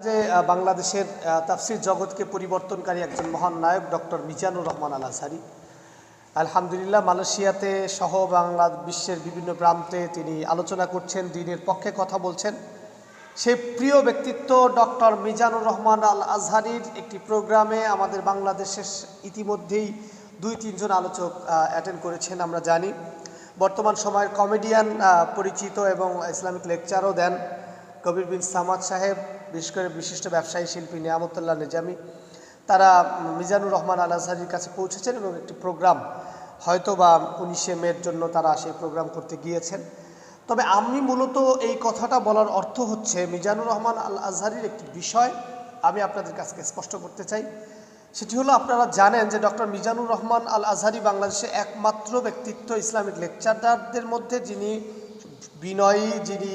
যে বাংলাদেশের তাফসির জগৎকে পরিবর্তনকারী একজন মহান নায়ক ডক্টর মিজানুর রহমান আল আলহামদুলিল্লাহ, মালয়েশিয়াতে সহ বাংলা বিশ্বের বিভিন্ন প্রান্তে তিনি আলোচনা করছেন, দিনের পক্ষে কথা বলছেন। সেই প্রিয় ব্যক্তিত্ব ডক্টর মিজানুর রহমান আল আজহারির একটি প্রোগ্রামে আমাদের বাংলাদেশের ইতিমধ্যেই দুই, তিনজন আলোচক অ্যাটেন্ড করেছেন, আমরা জানি। বর্তমান সময়ের কমেডিয়ান পরিচিত এবং ইসলামিক লেকচারও দেন। কবির বিন সামাদ সাহেব, বিশেষ করে বিশিষ্ট ব্যবসায়ী শিল্পী নিয়ামতুল্লাহ নিজামি, তারা মিজানুর রহমান আল আজহারির কাছে পৌঁছেছেন এবং একটি প্রোগ্রাম হয়তো বা উনিশে মের জন্য তারা সেই প্রোগ্রাম করতে গিয়েছেন। তবে আমি মূলত এই কথাটা বলার অর্থ হচ্ছে, মিজানুর রহমান আল আজহারির একটি বিষয় আমি আপনাদের কাছে স্পষ্ট করতে চাই। সেটি হলো, আপনারা জানেন যে ডক্টর মিজানুর রহমান আল আজহারি বাংলাদেশে একমাত্র ব্যক্তিত্ব ইসলামিক লেকচারদারদের মধ্যে যিনি বিনয়ী, যিনি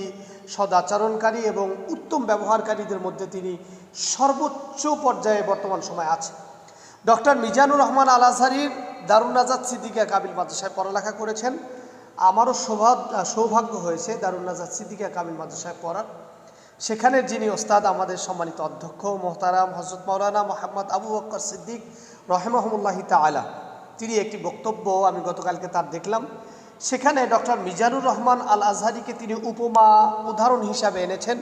সদাচরণকারী এবং উত্তম ব্যবহারকারীদের মধ্যে তিনি সর্বোচ্চ পর্যায়ে বর্তমান সময় আছে ডক্টর মিজানুর রহমান আল আজহারির দারুণ নাজাদ সিদ্দিকা কাবিল মাদ্রাসায় পড়ালেখা করেছেন। আমারও সৌভাগ্য হয়েছে দারুণ নাজাদ সিদ্দিকা কাবিল মাদ্রাসায় পড়ার। সেখানে যিনি ওস্তাদ, আমাদের সম্মানিত অধ্যক্ষ মোহতারাম হজরত মৌলানা মোহাম্মদ আবু বক্কর সিদ্দিক রহেমহমুল্লাহি তালা তিনি একটি বক্তব্য আমি গতকালকে তার দেখলাম। সেখানে ডক্টর মিজানুর রহমান আল আজহারিকে তিনি উপমা উদাহরণ হিসাবে এনেছেন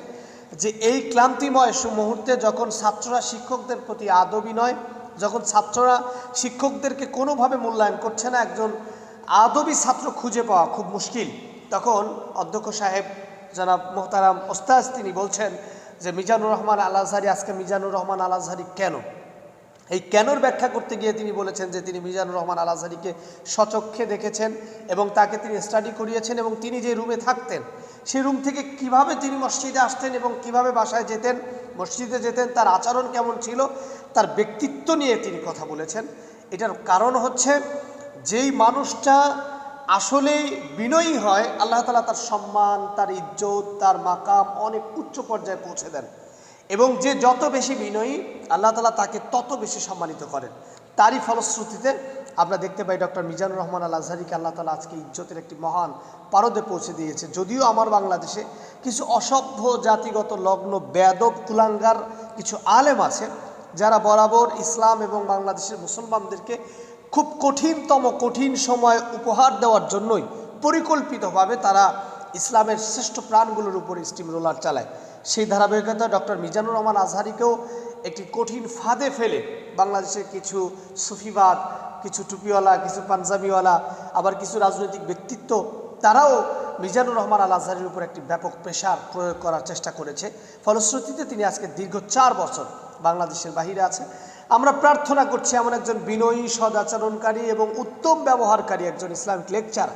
যে এই ক্লান্তিময় মুহূর্তে যখন ছাত্ররা শিক্ষকদের প্রতি আদবি নয়, যখন ছাত্ররা শিক্ষকদেরকে কোনোভাবে মূল্যায়ন করছে না, একজন আদবি ছাত্র খুঁজে পাওয়া খুব মুশকিল। তখন অধ্যক্ষ সাহেব জনাব মোহতারাম ওস্তাজ তিনি বলছেন যে, মিজানুর রহমান আল আজহারি আজকে মিজানুর রহমান আল আজহারি কেন? এই কেনর ব্যাখ্যা করতে গিয়ে তিনি বলেছেন যে তিনি মিজানুর রহমান আল আজহারিকে সচক্ষে দেখেছেন এবং তাকে তিনি স্টাডি করিয়েছেন এবং তিনি যে রুমে থাকতেন, সেই রুম থেকে কীভাবে তিনি মসজিদে আসতেন এবং কীভাবে বাসায় যেতেন, মসজিদে যেতেন, তার আচরণ কেমন ছিল, তার ব্যক্তিত্ব নিয়ে তিনি কথা বলেছেন। এটার কারণ হচ্ছে যেই মানুষটা আসলেই বিনয়ী হয়, আল্লাহ তালা তার সম্মান, তার ইজ্জত, তার মাকাম অনেক উচ্চ পর্যায়ে পৌঁছে দেন। এবং যে যত বেশি বিনয়ী, আল্লাহ তালা তাকে তত বেশি সম্মানিত করেন। তারই ফলশ্রুতিতে আমরা দেখতে পাই ডক্টর মিজানুর রহমান আল আজহারিকে আল্লাহ তালা আজকে ইজ্জতের একটি মহান পারদে পৌঁছে দিয়েছে। যদিও আমার বাংলাদেশে কিছু অসভ্য জাতিগত লগ্ন বেদব কুলাঙ্গার কিছু আলেম আছে, যারা বরাবর ইসলাম এবং বাংলাদেশের মুসলমানদেরকে খুব কঠিনতম, কঠিন সময় উপহার দেওয়ার জন্যই পরিকল্পিতভাবে তারা ইসলামের শ্রেষ্ঠ প্রাণগুলোর উপর স্টিম রোলার চালায়। সেই ধারাবাহিকতা ডক্টর মিজানুর রহমান আজহারিকেও একটি কঠিন ফাঁদে ফেলে বাংলাদেশের কিছু সুফিবাদ, কিছু টুপিওয়ালা, কিছু পাঞ্জাবিওয়ালা, আবার কিছু রাজনৈতিক ব্যক্তিত্ব, তারাও মিজানুর রহমান আল আজহারির উপর একটি ব্যাপক প্রেশার প্রয়োগ করার চেষ্টা করেছে। ফলশ্রুতিতে তিনি আজকে দীর্ঘ চার বছর বাংলাদেশের বাহিরে আছে আমরা প্রার্থনা করছি এমন একজন বিনয়ী, সদাচরণকারী এবং উত্তম ব্যবহারকারী একজন ইসলামিক লেকচার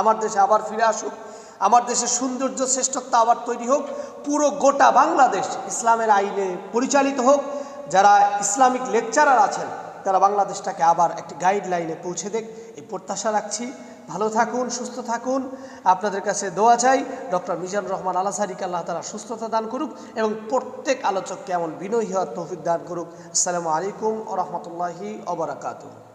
আমার দেশে আবার ফিরে আসুক, আমার দেশের সৌন্দর্য শ্রেষ্ঠত্ব আবার তৈরি হোক, পুরো গোটা বাংলাদেশ ইসলামের আইনে পরিচালিত হোক। যারা ইসলামিক লেকচারার আছেন, তারা বাংলাদেশটাকে আবার একটি গাইডলাইনে পৌঁছে দেখ এই প্রত্যাশা রাখছি। ভালো থাকুন, সুস্থ থাকুন। আপনাদের কাছে দোয়া চাই। ডক্টর মিজানুর রহমান আলাসারিকে আল্লাহ তারা সুস্থতা দান করুক এবং প্রত্যেক আলোচককে এমন বিনয়ী হওয়ার তৌফিক দান করুক। আসসালামু আলাইকুম ও রহমতুল্লাহি অবরাকাতুহ